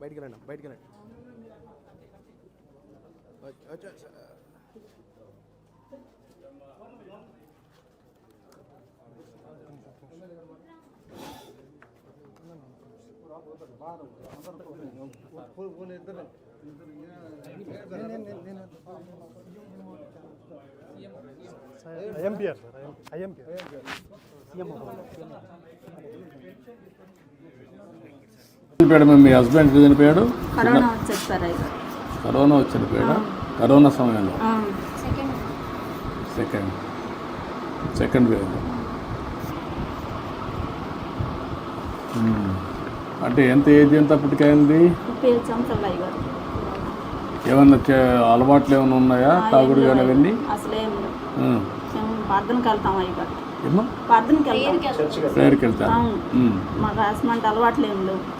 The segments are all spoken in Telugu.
బయటికి వెళ్ళండి బయటికి వెళ్ళండి. IMPR sir IMPR. చనిపోయాడు మీ హస్బెండ్ చనిపోయాడు? కరోనా వచ్చి చనిపోయాడా? కరోనా సమయంలో? ఆ, సెకండ్. Second wave. అంటే ఎంత ఏజ్ ఎంత అప్పటికైంది ఏమన్నా అలవాట్లు ఏమైనా ఉన్నాయా? తాగుడు కానీ అవన్నీ? ప్రేయర్కి వెళ్తా. అవును. ఉమ్. మాకు అసమంటే అలవాట్లు ఏం లేవు.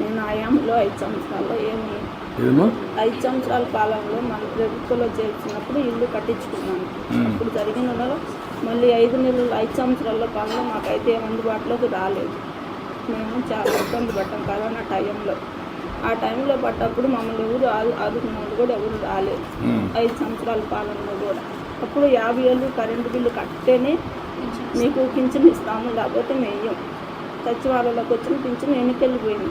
నేను ఆయాంలో ఐదు సంవత్సరాల్లో ఏమి ఐదు సంవత్సరాల కాలంలో మన ప్రభుత్వంలో చేర్చినప్పుడు ఇల్లు కట్టించుకున్నాను. అప్పుడు జరిగిన మళ్ళీ ఐదు నెలలు ఐదు సంవత్సరాల పనులు మాకైతే ఏం అందుబాటులోకి రాలేదు. మేము చాలా ఇబ్బంది పడ్డాం కరోనా టైంలో. ఆ టైంలో పడ్డప్పుడు మమ్మల్ని ఎవరు ఆదు ఆదుకున్న వాళ్ళు కూడా ఎవరు రాలేదు. ఐదు సంవత్సరాల పాలనలో కూడా. అప్పుడు యాభై ఏళ్ళు కరెంటు బిల్లు కట్టితేనే మీకు పింఛన్ ఇస్తాము లేకపోతే మేయం సచివాలయంలోకి వచ్చిన పింఛన్ ఎన్నికెళ్ళిపోయింది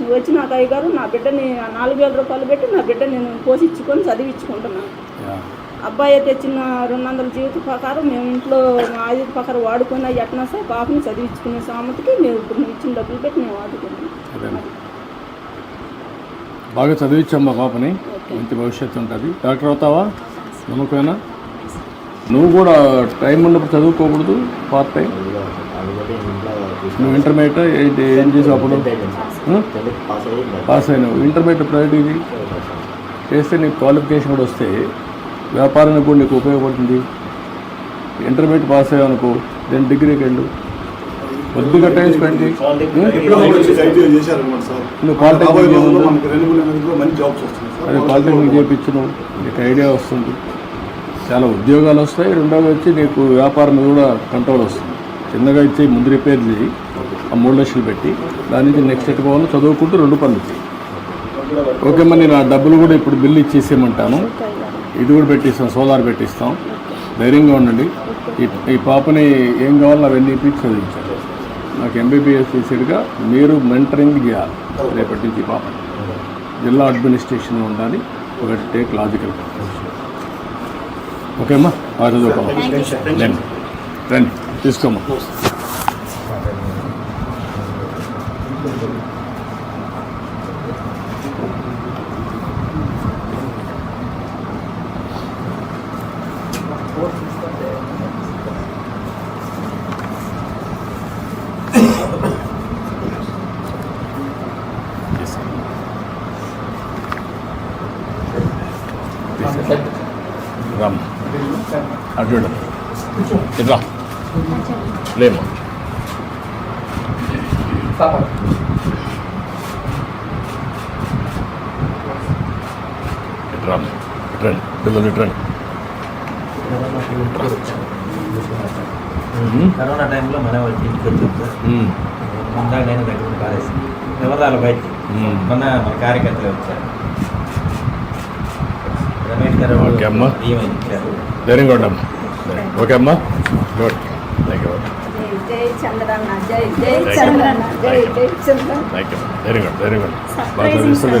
నువ్వు వచ్చి నాకు అయ్యగారు నా బిడ్డని ఆ నాలుగు వేల రూపాయలు పెట్టి నా బిడ్డ నేను పోషించుకొని చదివించుకుంటున్నాను. అబ్బాయి తెచ్చిన రెండు వందల జీవిత ప్రకారం మేము ఇంట్లో మా ఆయుధ ప్రకారం వాడుకున్న ఎట్నా సార్ పాపని చదివించుకునే సామతికి మేము ఇప్పుడు నువ్వు ఇచ్చిన డబ్బులు పెట్టి మేము వాడుకుంటున్నాం అదేనా బాగా చదివించమ్మా పాపని మంచి భవిష్యత్తు ఉంటుంది. డాక్టర్ అవుతావా? నమ్మకమేనా? నువ్వు కూడా టైం ఉన్నప్పుడు చదువుకోకూడదు పార్ట్ టైం. నువ్వు ఇంటర్మీడియట్ ఏంటి ఏం చేసావు అప్పుడు? పాస్ అయినావు ఇంటర్మీడియట్ ప్రైవేట్ ఇది. చేస్తే నీకు క్వాలిఫికేషన్ కూడా వస్తే వ్యాపారానికి కూడా నీకు ఉపయోగపడుతుంది. ఇంటర్మీడియట్ పాస్ అయ్యావు అనుకో దెన్ డిగ్రీకి వెళ్ళు. కొద్దిగా టైం స్పెండ్ నువ్వు పాలిటెక్నిక్ అదే పాలిటెక్నిక్ చేయించను నీకు ఐడియా వస్తుంది. చాలా ఉద్యోగాలు వస్తాయి. రెండోది వచ్చి నీకు వ్యాపారం మీద కూడా కంట్రోల్ వస్తుంది. చిన్నగా ఇచ్చి ముందు రిపేర్ చేయి. ఆ మూడు లక్షలు పెట్టి దాని నుంచి నెక్స్ట్ ఎట్టుకోవాలి చదువుకుంటూ రెండు పనులు ఓకే మరి నేను ఆ డబ్బులు కూడా ఇప్పుడు బిల్లు ఇచ్చేసేయమంటాను. ఇది కూడా పెట్టిస్తాం సోలార్ పెట్టిస్తాం. ధైర్యంగా ఉండండి. ఈ ఈ పాపని ఏం కావాలో అవన్నీ ఇప్పించి చదివించాలి. నాకు ఎంబీబీఎస్ చేసేట్టుగా మీరు మెంటరింగ్ చేయాలి రేపటి నుంచి ఈ పాపని. జిల్లా అడ్మినిస్ట్రేషన్ ఉండాలి. ఒకటి టేక్ లాజికల్ ఓకే అమ్మా బాగా చదువుకోమ్మా రండి. రండి. తీసుకోమ్మా. రామ్ అటు చూడు ఇట్లా లేమ్మా ఇటు రండి పిల్లలు రండి కరోనా టైంలో మన ఇంటికి వచ్చాం సార్. ఉమ్. ముందాక నేను దగ్గర పారేసింది ఎవరు మన కార్యకర్తలు వచ్చారు. రమేష్ గారు ఓకే అమ్మా. ధైర్యంగా ఉండమ్మా ఓకే అమ్మా. గుడ్ థ్యాంక్ యూ జై జై చంద్రన్న జై జై చంద్రన్న జై జై చంద్రన్న. థ్యాంక్ యూ ధైర్యంగా ధైర్యంగా బాగా Surprising చదివిస్తుంది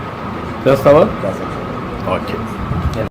చేస్తావా? ఓకే.